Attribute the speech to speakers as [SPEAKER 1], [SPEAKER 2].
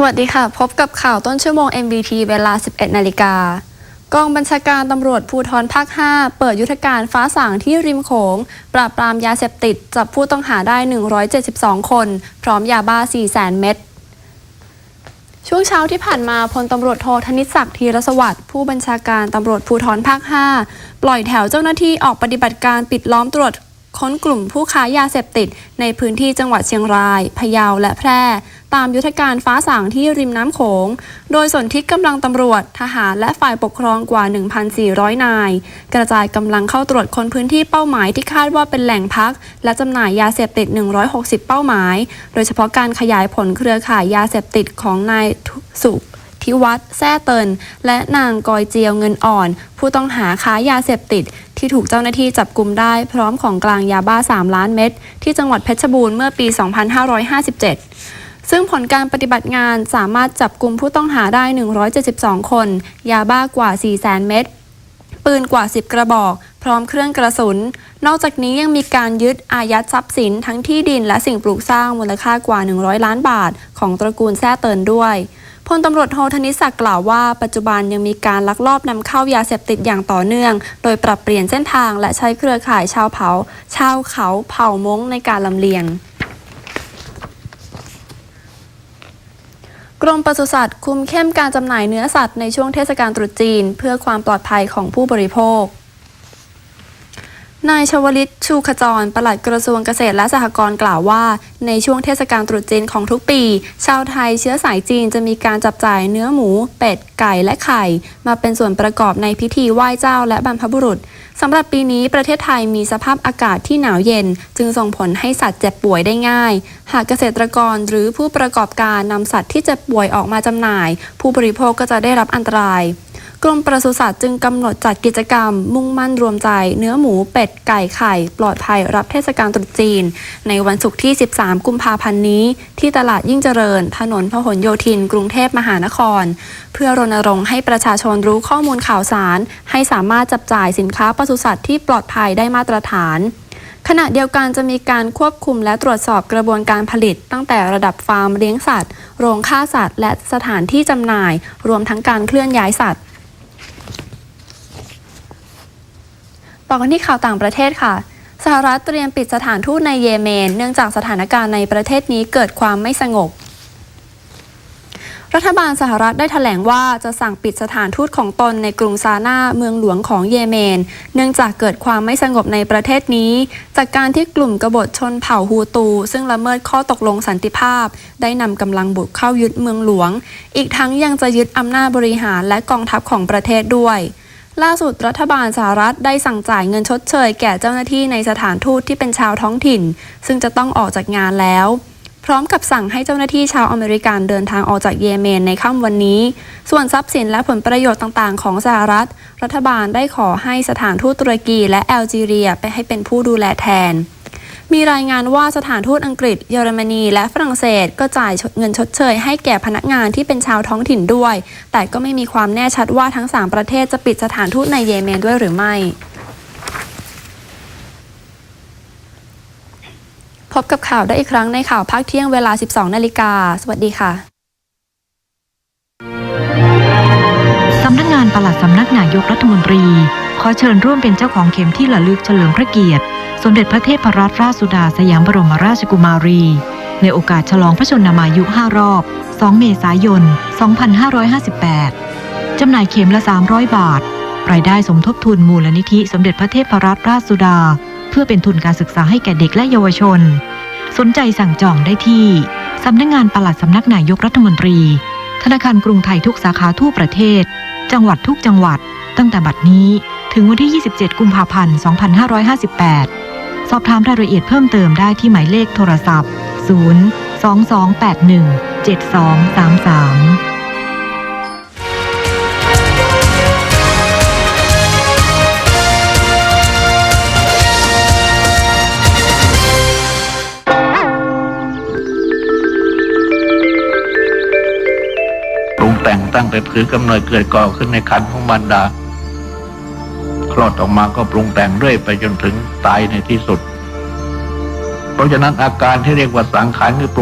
[SPEAKER 1] สวัสดีค่ะ พบกับข่าวต้นชั่วโมง MBT เวลา 11 นาฬิกากองบัญชาการตำรวจภูธรภาค 5 เปิดยุทธการฟ้าสางที่ริมโขง ปราบปรามยาเสพติด จับผู้ต้องหาได้ 172 คน พร้อมยาบ้า 400,000 เม็ดช่วงเช้าที่ผ่านมาพลตำรวจโทธนิศักดิ์ธีรสวัสดิ์ผู้บัญชาการตำรวจภูธรภาค 5 ปล่อยแถวเจ้าหน้าที่ออกปฏิบัติการปิดล้อมตรวจ ค้นกลุ่มผู้ค้ายาเสพติด ในพื้นที่จังหวัดเชียงราย พะเยาและแพร่ ตามยุทธการฟ้าสางที่ริมน้ำโขง โดยสนทิกำลังตำรวจ ทหารและฝ่ายปกครองกว่า 1,400 นาย กระจายกำลังเข้าตรวจค้นพื้นที่เป้าหมายที่คาดว่าเป็นแหล่งพัก และจำหน่ายยาเสพติด 160 เป้าหมาย โดยเฉพาะการขยายผลเครือข่ายยาเสพติดของนายสุ ทิวัฒน์แซ่เติน และนางกอยเจียวเงินอ่อน ผู้ต้องหาค้ายาเสพติด ที่ถูกเจ้าหน้าที่จับกลุ่มได้พร้อมของกลางยาบ้า 3 ล้านเม็ดที่จังหวัดเพชรบูรณ์เมื่อปี 2557ซึ่งผลการปฏิบัติงานสามารถจับกลุ่มผู้ต้องหาได้ 172 คน ยาบ้ากว่า 400,000 เม็ด ปืนกว่า 10 กระบอก พร้อมเครื่องกระสุน นอกจากนี้ยังมีการยึดอายัดทรัพย์สินทั้งที่ดินและสิ่งปลูกสร้างมูลค่ากว่า 100 ล้านบาท ของตระกูลแซ่เตินด้วย พลตำรวจโทธนิศักดิ์กล่าวว่า ปัจจุบันยังมีการลักลอบนำเข้ายาเสพติดอย่างต่อเนื่อง โดยปรับเปลี่ยนเส้นทางและใช้เครือข่ายชาวเผา ชาวเขาเผ่ามงในการลำเลียงกรมปศุสัตว์คุมเข้มการจำหน่ายเนื้อสัตว์ในช่วงเทศกาลตรุษจีน เพื่อความปลอดภัยของผู้บริโภค นายชวลิตชูขจร ปลัดกระทรวงเกษตรและสหกรณ์กล่าวว่า ในช่วงเทศกาลตรุษจีนของทุกปี ชาวไทยเชื้อสายจีนจะมีการจับจ่ายเนื้อหมู เป็ด ไก่และไข่ มาเป็นส่วนประกอบในพิธีไหว้เจ้าและบรรพบุรุษสำหรับปีนี้ประเทศไทยมีสภาพอากาศที่หนาวเย็น จึงส่งผลให้สัตว์เจ็บป่วยได้ง่าย หากเกษตรกรหรือผู้ประกอบการนำสัตว์ที่เจ็บป่วยออกมาจำหน่าย ผู้บริโภคก็จะได้รับอันตราย กรมปศุสัตว์จึงกำหนดจัดกิจกรรม มุ่งมั่นรวมใจ เนื้อหมูเป็ดไก่ไข่ ปลอดภัยรับเทศกาลตรุษจีน ในวันศุกร์ที่ 13 กุมภาพันธ์นี้ ที่ตลาดยิ่งเจริญ ถนนพหลโยธิน กรุงเทพมหานคร เพื่อรณรงค์ให้ประชาชนรู้ข้อมูลข่าวสาร ให้สามารถจับจ่ายสินค้าปศุสัตว์ที่ปลอดภัยได้มาตรฐานขณะเดียวกันจะมีการควบคุมและตรวจสอบกระบวนการผลิต ตั้งแต่ระดับฟาร์มเลี้ยงสัตว์ โรงฆ่าสัตว์ และสถานที่จำหน่าย รวมทั้งการเคลื่อนย้ายสัตว์ ต่อกันที่ข่าวต่างประเทศค่ะ สหรัฐเตรียมปิดสถานทูตในเยเมน เนื่องจากสถานการณ์ในประเทศนี้เกิดความไม่สงบ รัฐบาลสหรัฐได้ถแถลงว่าจะสั่งปิดสถานทูตของตนในกรุงซาน่าเมืองหลวงของเยเมน เนื่องจากเกิดความไม่สงบในประเทศนี้ จากการที่กลุ่มกบฏชนเผ่าฮูตู ซึ่งละเมิดข้อตกลงสันติภาพ ได้นำกำลังบุกเข้ายึดเมืองหลวง อีกทั้งยังจะยึดอำนาจบริหารและกองทัพของประเทศด้วย ล่าสุดรัฐบาลสหรัฐได้สั่งจ่ายเงินชดเชยแก่เจ้าหน้าที่ในสถานทูตที่เป็นชาวท้องถิ่น ซึ่งจะต้องออกจากงานแล้ว พร้อมกับสั่งให้เจ้าหน้าที่ชาวอเมริกันเดินทางออกจากเยเมนในค่ำวันนี้ ส่วนทรัพย์สินและผลประโยชน์ต่างๆ ของสหรัฐ รัฐบาลได้ขอให้สถานทูตตุรกีและแอลจีเรียไปให้เป็นผู้ดูแลแทน มีรายงานว่าสถานทูตอังกฤษ เยอรมนี และฝรั่งเศส ก็จ่ายเงินชดเชยให้แก่พนักงานที่เป็นชาวท้องถิ่นด้วย แต่ก็ไม่มีความแน่ชัดว่าทั้ง 3 ประเทศจะปิดสถานทูตในเยเมนด้วยหรือไม่ พบกับข่าวได้อีกครั้งในข่าวภาคเที่ยงเวลา 12 นาฬิกา สวัสดีค่ะ
[SPEAKER 2] สำนักงานปลัดสำนักนายกรัฐมนตรี ขอเชิญร่วมเป็นเจ้าของเข็มที่ระลึกเฉลิมพระเกียรติ สมเด็จพระเทพรัตนราชสุดาสยามบรมราชกุมารี ในโอกาสฉลองพระชนมายุ 5 รอบ 2 เมษายน 2558 จำหน่ายเข็มละ 300 บาท รายได้สมทบทุนมูลนิธิสมเด็จพระเทพรัตนราชสุดา เพื่อเป็นทุนการศึกษาให้แก่เด็กและเยาวชน สนใจสั่งจองได้ที่สำนักงานปลัดสำนักนายกรัฐมนตรี ธนาคารกรุงไทยทุกสาขาทั่วประเทศ จังหวัดทุกจังหวัด ตั้งแต่บัดนี้ถึงวันที่ 27 กุมภาพันธ์ 2558 สอบถามรายละเอียดเพิ่มเติมได้ที่หมายเลขโทรศัพท์ 0 2281 7233
[SPEAKER 3] ลุงแต่งตั้งแต่ถือกำเนิดเกิดก่อขึ้นในคันของมารดา คลอดออกมาก็ปรุงแต่งเรื่อยไปจนถึงตายในที่สุด เพราะฉะนั้นอาการที่เรียกว่าสังขารคือปรุง